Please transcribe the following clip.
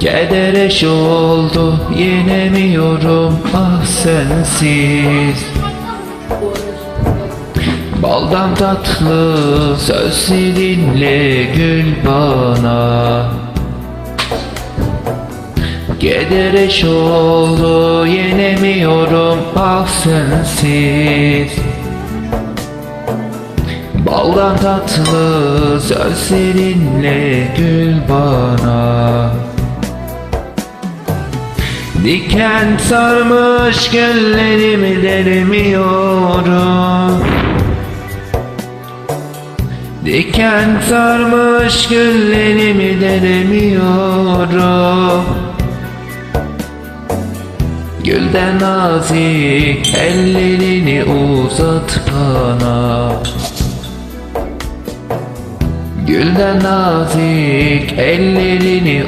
Kedereş oldu yenemiyorum. Ah sensiz. Baldan tatlı sözlerinle gül bana. Kedereş oldu yenemiyorum. Ah sensiz. Baldan tatlı sözlerinle gül bana Diken sarmış güllerimi deremiyorum Diken sarmış güllerimi deremiyorum Gülden nazik ellerini uzat bana. Gülden nazik ellerini